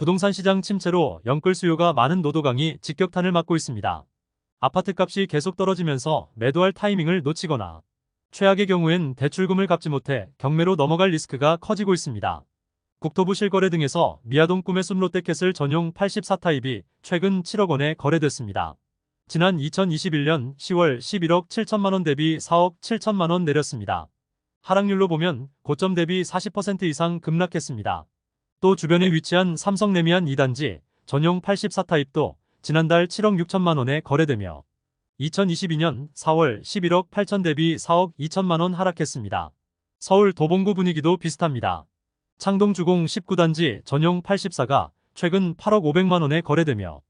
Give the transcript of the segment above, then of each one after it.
부동산 시장 침체로 연끌 수요가 많은 노도강이 직격탄을 맞고 있습니다. 아파트 값이 계속 떨어지면서 매도할 타이밍을 놓치거나 최악의 경우엔 대출금을 갚지 못해 경매로 넘어갈 리스크가 커지고 있습니다. 국토부 실거래 등에서 미아동 꿈의 숲 롯데캐슬 전용 84타입이 최근 7억 원에 거래됐습니다. 지난 2021년 10월 11억 7천만 원 대비 4억 7천만 원 내렸습니다. 하락률로 보면 고점 대비 40% 이상 급락했습니다. 또 주변에 위치한 삼성 레미안 2단지 전용 84타입도 지난달 7억 6천만 원에 거래되며 2022년 4월 11억 8천 대비 4억 2천만 원 하락했습니다. 서울 도봉구 분위기도 비슷합니다. 창동 주공 19단지 전용 84가 최근 8억 5백만 원에 거래되며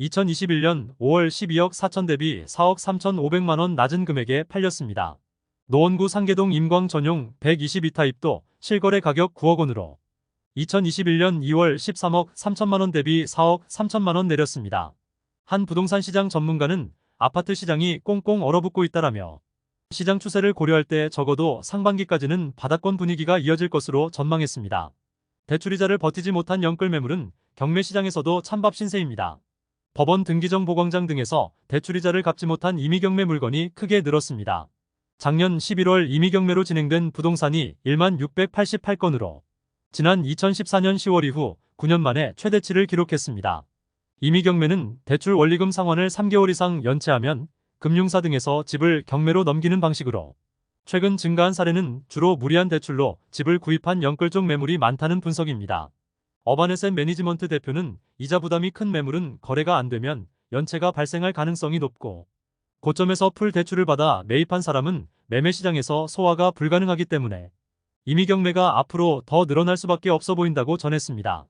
2021년 5월 12억 4천 대비 4억 3천 5백만 원 낮은 금액에 팔렸습니다. 노원구 상계동 임광 전용 122타입도 실거래 가격 9억 원으로 2021년 2월 13억 3천만 원 대비 4억 3천만 원 내렸습니다. 한 부동산 시장 전문가는 아파트 시장이 꽁꽁 얼어붙고 있다라며 시장 추세를 고려할 때 적어도 상반기까지는 바닥권 분위기가 이어질 것으로 전망했습니다. 대출이자를 버티지 못한 연끌 매물은 경매 시장에서도 찬밥 신세입니다. 법원 등기정 보광장 등에서 대출이자를 갚지 못한 임의경매 물건이 크게 늘었습니다. 작년 11월 임의경매로 진행된 부동산이 1만 688건으로 지난 2014년 10월 이후 9년 만에 최대치를 기록했습니다. 임의경매는 대출 원리금 상환을 3개월 이상 연체하면 금융사 등에서 집을 경매로 넘기는 방식으로 최근 증가한 사례는 주로 무리한 대출로 집을 구입한 연끌적 매물이 많다는 분석입니다. 어바넷셋 매니지먼트 대표는 이자 부담이 큰 매물은 거래가 안 되면 연체가 발생할 가능성이 높고 고점에서 풀 대출을 받아 매입한 사람은 매매 시장에서 소화가 불가능하기 때문에 이미 경매가 앞으로 더 늘어날 수밖에 없어 보인다고 전했습니다.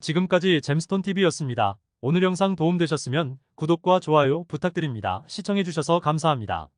지금까지 잼스톤TV였습니다. 오늘 영상 도움되셨으면 구독과 좋아요 부탁드립니다. 시청해주셔서 감사합니다.